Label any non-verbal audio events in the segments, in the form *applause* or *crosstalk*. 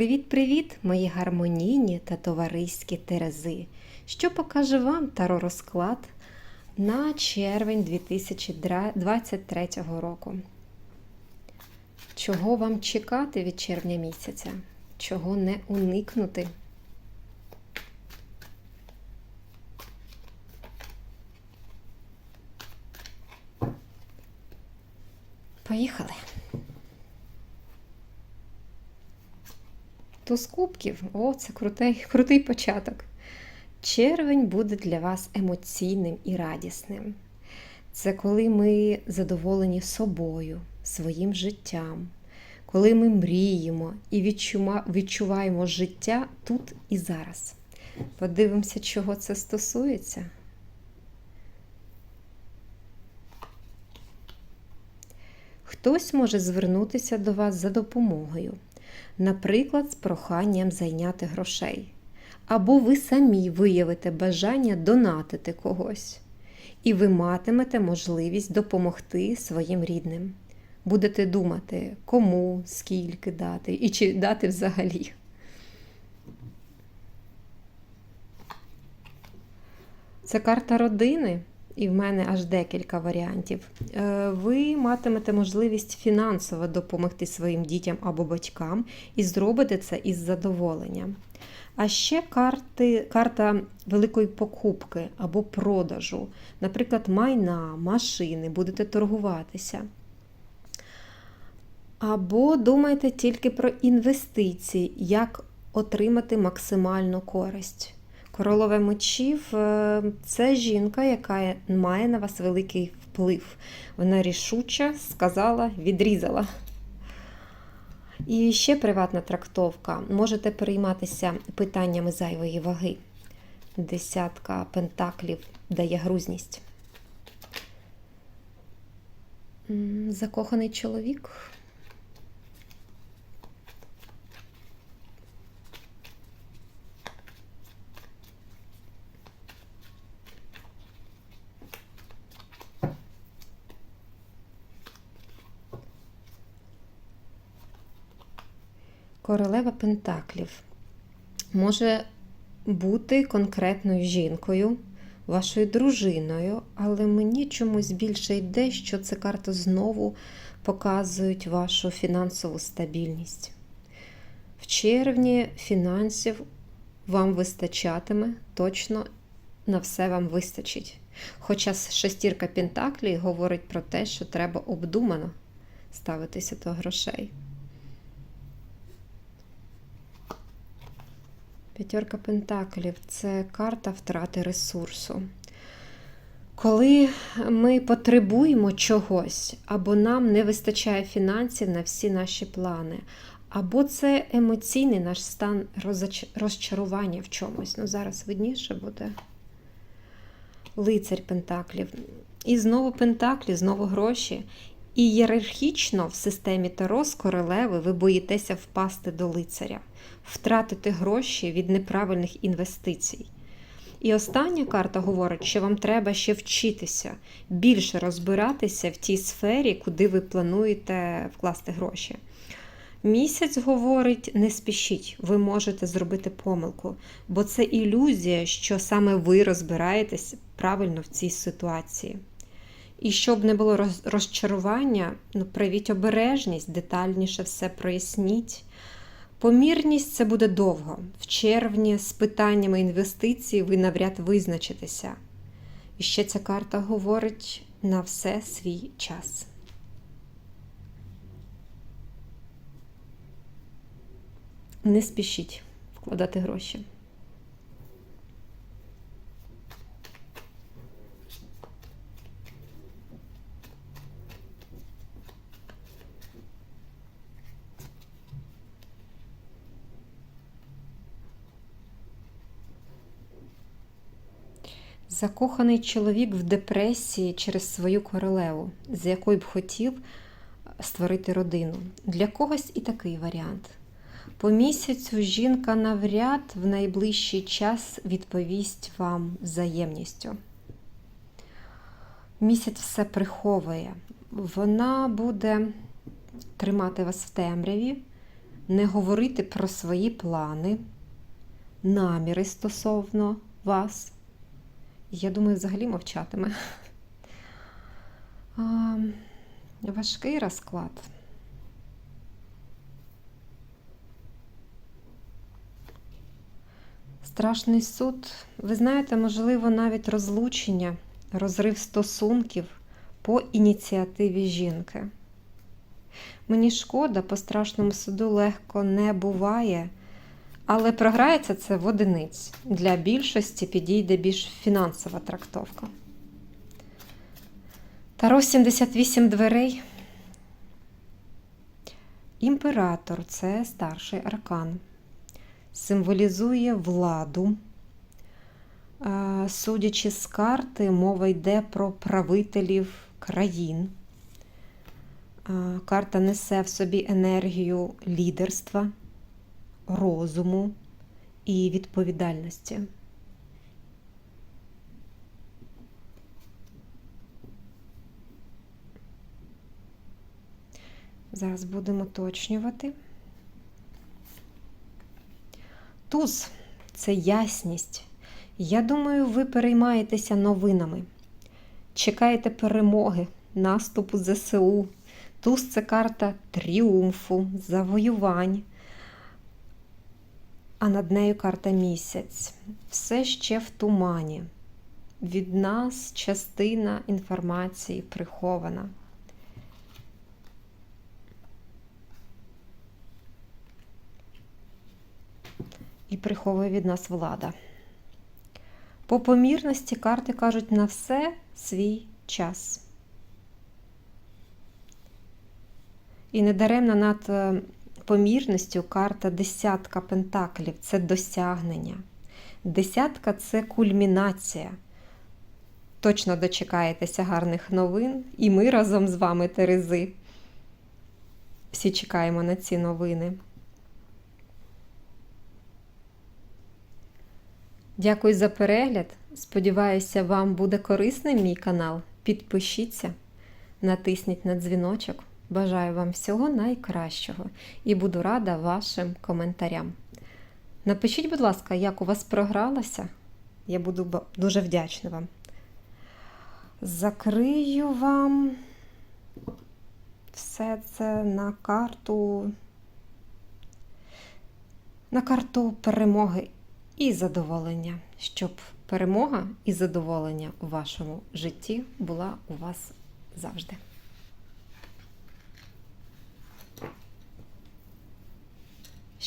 Привіт-привіт, мої гармонійні та товариські терези! Що покаже вам таро розклад на червень 2023 року? Чого вам чекати від червня місяця? Чого не уникнути? Поїхали! Туз кубків о, це крутий, *laughs* крутий початок. Червень буде для вас емоційним і радісним. Це коли ми задоволені собою, своїм життям, коли ми мріємо і відчуваємо життя тут і зараз. Подивимося, чого це стосується. Хтось може звернутися до вас за допомогою наприклад, з проханням зайняти грошей. Або ви самі виявите бажання донатити когось, і ви матимете можливість допомогти своїм рідним. Будете думати, кому, скільки дати і чи дати взагалі. Це карта родини і в мене аж декілька варіантів. Е, ви матимете можливість фінансово допомогти своїм дітям або батькам і зробите це із задоволенням. А ще карти, карта великої покупки або продажу, наприклад, майна, машини, будете торгуватися. Або думайте тільки про інвестиції, як отримати максимальну користь. Королове мечів е, це жінка, яка має на вас великий вплив. Вона рішуче сказала, відрізала. І ще приватна трактовка. Можете перейматися питаннями зайвої ваги. Десятка пентаклів дає грузність. Закоханий чоловік. Королева Пентаклів може бути конкретною жінкою, вашою дружиною, але мені чомусь більше йде, що це карта знову показують вашу фінансову стабільність. В червні фінансів вам вистачатиме, точно на все вам вистачить. Хоча шестірка Пентаклій говорить про те, що треба обдумано ставитися до грошей. П'ятерка Пентаклів це карта втрати ресурсу. Коли ми потребуємо чогось, або нам не вистачає фінансів на всі наші плани, або це емоційний наш стан розчарування в чомусь. Ну, зараз видніше буде лицарь Пентаклів. І знову Пентаклі, знову гроші. Ієрархічно в системі Таро з королеви ви боїтеся впасти до лицаря, втратити гроші від неправильних інвестицій. І остання карта говорить, що вам треба ще вчитися, більше розбиратися в тій сфері, куди ви плануєте вкласти гроші. Місяць говорить, не спішіть, ви можете зробити помилку, бо це ілюзія, що саме ви розбираєтесь правильно в цій ситуації. І щоб не було розчарування, ну, проявіть обережність, детальніше все проясніть. Помірність це буде довго. В червні з питаннями інвестицій ви навряд визначитеся. І ще ця карта говорить на все свій час. Не спішіть вкладати гроші. Закоханий чоловік в депресії через свою королеву, з якою б хотів створити родину. Для когось і такий варіант. По місяцю жінка навряд в найближчий час відповість вам взаємністю. Місяць все приховує. Вона буде тримати вас в темряві, не говорити про свої плани, наміри стосовно вас. Я думаю, взагалі мовчатиме. А, важкий розклад. Страшний суд. Ви знаєте, можливо, навіть розлучення, розрив стосунків по ініціативі жінки. Мені шкода, по страшному суду легко не буває, але програється це в одиниць. Для більшості підійде більш фінансова трактовка. Таро 78 дверей. Імператор це старший аркан. Символізує владу. Судячи з карти, мова йде про правителів країн. Карта несе в собі енергію лідерства, розуму і відповідальності. Зараз будемо уточнювати. Туз це ясність. Я думаю, ви переймаєтеся новинами. Чекаєте перемоги, наступу ЗСУ. Туз це карта тріумфу, завоювань. А над нею карта місяць. Все ще в тумані. Від нас частина інформації прихована. і приховує від нас влада. По помірності карти кажуть на все свій час. І недаремно над е, помірністю карта десятка пентаклів це досягнення. Десятка це кульмінація. Точно дочекаєтеся гарних новин, і ми разом з вами, Терези. Всі чекаємо на ці новини. Дякую за перегляд. Сподіваюся, вам буде корисним мій канал. Підпишіться, натисніть на дзвіночок. Бажаю вам всього найкращого і буду рада вашим коментарям. Напишіть, будь ласка, як у вас програлося. Я буду дуже вдячна вам. Закрию вам все це на карту. На карту перемоги і задоволення, щоб перемога і задоволення у вашому житті була у вас завжди.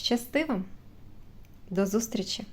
Щасти вам! До зустрічі!